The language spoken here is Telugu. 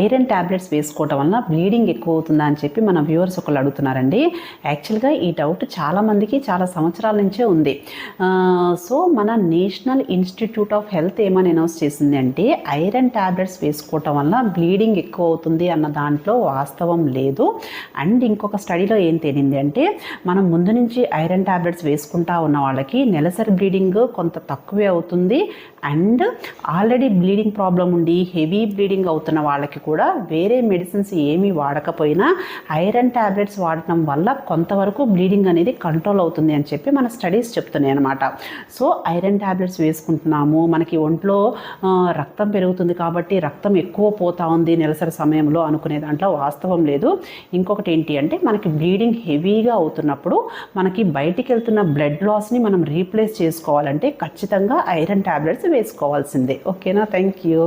ఐరన్ ట్యాబ్లెట్స్ వేసుకోవటం వల్ల బ్లీడింగ్ ఎక్కువ అవుతుందా అని చెప్పి మన వ్యూవర్స్ ఒకళ్ళు అడుగుతున్నారండి. యాక్చువల్గా ఈ డౌట్ చాలామందికి చాలా సంవత్సరాల నుంచే ఉంది. సో మన నేషనల్ ఇన్స్టిట్యూట్ ఆఫ్ హెల్త్ ఏమని అనౌన్స్ చేసింది అంటే ఐరన్ ట్యాబ్లెట్స్ వేసుకోవటం వల్ల బ్లీడింగ్ ఎక్కువ అవుతుంది అన్న దాంట్లో వాస్తవం లేదు. అండ్ ఇంకొక స్టడీలో ఏం తేలింది అంటే మనం ముందు నుంచి ఐరన్ ట్యాబ్లెట్స్ వేసుకుంటా ఉన్న వాళ్ళకి నెలసరి బ్లీడింగ్ కొంత తక్కువే అవుతుంది. అండ్ ఆల్రెడీ బ్లీడింగ్ ప్రాబ్లం ఉండి హెవీ బ్లీడింగ్ అవుతున్న వాళ్ళకి కూడా వేరే మెడిసిన్స్ ఏమీ వాడకపోయినా ఐరన్ ట్యాబ్లెట్స్ వాడటం వల్ల కొంతవరకు బ్లీడింగ్ అనేది కంట్రోల్ అవుతుంది అని చెప్పి మన స్టడీస్ చెప్తున్నాయి అనమాట సో ఐరన్ ట్యాబ్లెట్స్ వేసుకుంటున్నాము. మనకి ఒంట్లో రక్తం పెరుగుతుంది కాబట్టి రక్తం ఎక్కువ పోతా ఉంది నెలసరి సమయంలో అనుకునే దాంట్లో వాస్తవం లేదు. ఇంకొకటి ఏంటి అంటే మనకి బ్లీడింగ్ హెవీగా అవుతున్నప్పుడు మనకి బయటికి వెళ్తున్న బ్లడ్ లాస్ని మనం రీప్లేస్ చేసుకోవాలంటే ఖచ్చితంగా ఐరన్ ట్యాబ్లెట్స్ వేసుకోవాల్సిందే. ఓకేనా? Thank you